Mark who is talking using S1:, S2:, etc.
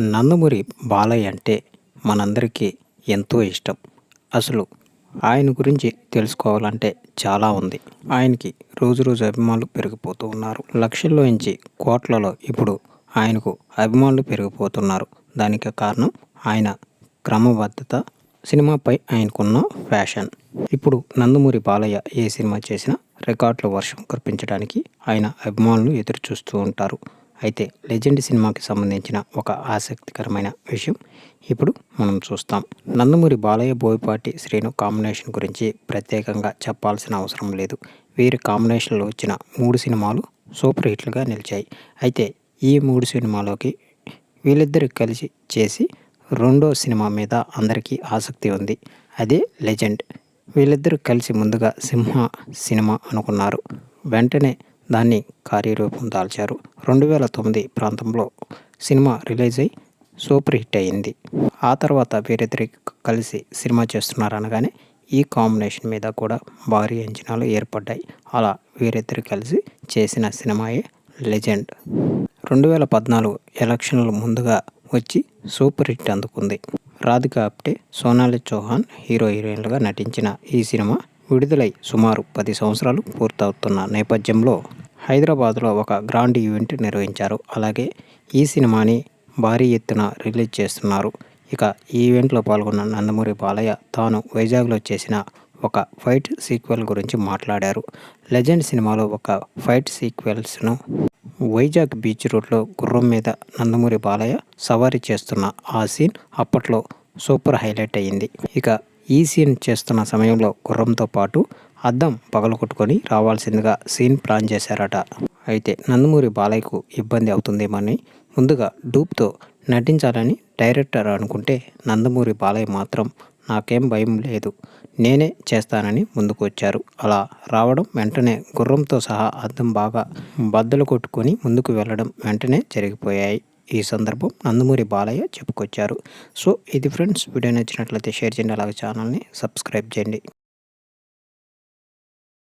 S1: నందమూరి బాలయ్య అంటే మనందరికీ ఎంతో ఇష్టం. అసలు ఆయన గురించి తెలుసుకోవాలంటే చాలా ఉంది. ఆయనకి రోజు రోజు అభిమానులు పెరిగిపోతూ ఉన్నారు. లక్షల్లో నుంచి కోట్లలో ఇప్పుడు ఆయనకు అభిమానులు పెరిగిపోతున్నారు. దానికి కారణం ఆయన క్రమబద్ధత సినిమాపై ఆయనకున్న ఫ్యాషన్. ఇప్పుడు నందమూరి బాలయ్య ఏ సినిమా చేసినా రికార్డుల వర్షం కురిపించడానికి ఆయన అభిమానులు ఎదురు చూస్తూ ఉంటారు. అయితే లెజెండ్ సినిమాకి సంబంధించిన ఒక ఆసక్తికరమైన విషయం ఇప్పుడు మనం చూస్తాం. నందమూరి బాలయ్య బోయపాటి శ్రీను కాంబినేషన్ గురించి ప్రత్యేకంగా చెప్పాల్సిన అవసరం లేదు. వీరి కాంబినేషన్లో వచ్చిన మూడు సినిమాలు సూపర్ హిట్లుగా నిలిచాయి. అయితే ఈ మూడు సినిమాలోకి వీళ్ళిద్దరు కలిసి చేసి రెండో సినిమా మీద అందరికీ ఆసక్తి ఉంది. అదే లెజెండ్. వీళ్ళిద్దరూ కలిసి ముందుగా సింహ సినిమా అనుకున్నారు. వెంటనే దాన్ని కార్యరూపం దాల్చారు. రెండు వేల తొమ్మిది ప్రాంతంలో సినిమా రిలీజ్ అయ్యి సూపర్ హిట్ అయింది. ఆ తర్వాత వీరిద్దరి కలిసి సినిమా చేస్తున్నారు అనగానే ఈ కాంబినేషన్ మీద కూడా భారీ అంచనాలు ఏర్పడ్డాయి. అలా వీరిద్దరు కలిసి చేసిన సినిమాయే లెజెండ్. రెండు వేల పద్నాలుగు ఎలక్షన్లు ముందుగా వచ్చి సూపర్ హిట్ అందుకుంది. రాధిక ఆప్టే సోనాలి చౌహాన్ హీరో హీరోయిన్లుగా నటించిన ఈ సినిమా విడుదలై సుమారు పది సంవత్సరాలు పూర్తవుతున్న నేపథ్యంలో హైదరాబాద్లో ఒక గ్రాండ్ ఈవెంట్ నిర్వహించారు. అలాగే ఈ సినిమాని భారీ ఎత్తున రిలీజ్ చేస్తున్నారు. ఇక ఈ ఈవెంట్లో పాల్గొన్న నందమూరి బాలయ్య తాను వైజాగ్లో చేసిన ఒక ఫైట్ సీక్వెల్ గురించి మాట్లాడారు. లెజెండ్ సినిమాలో ఒక ఫైట్ సీక్వెల్స్ను వైజాగ్ బీచ్ రోడ్లో గుర్రం మీద నందమూరి బాలయ్య సవారీ చేస్తున్న ఆ సీన్ అప్పట్లో సూపర్ హైలైట్ అయ్యింది. ఇక ఈ సీన్ చేస్తున్న సమయంలో గుర్రంతో పాటు అద్దం పగలగొట్టుకొని రావాల్సిందిగా సీన్ ప్లాన్ చేశారట. అయితే నందమూరి బాలయ్యకు ఇబ్బంది అవుతుందేమని ముందుగా డూప్తో నటించాలని డైరెక్టర్ అనుకుంటే నందమూరి బాలయ్య మాత్రం నాకేం భయం లేదు నేనే చేస్తానని ముందుకు వచ్చారు. అలా రావడం వెంటనే గుర్రంతో సహా అద్దం బాగా బద్దలు కొట్టుకొని ముందుకు వెళ్ళడం వెంటనే జరిగిపోయాయి. ఈ సందర్భం నందమూరి బాలయ్య చెప్పుకొచ్చారు. సో ఇది ఫ్రెండ్స్ వీడియో నచ్చినట్లయితే షేర్ చేయండి అలాగే ఛానల్ని సబ్స్క్రైబ్ చేయండి.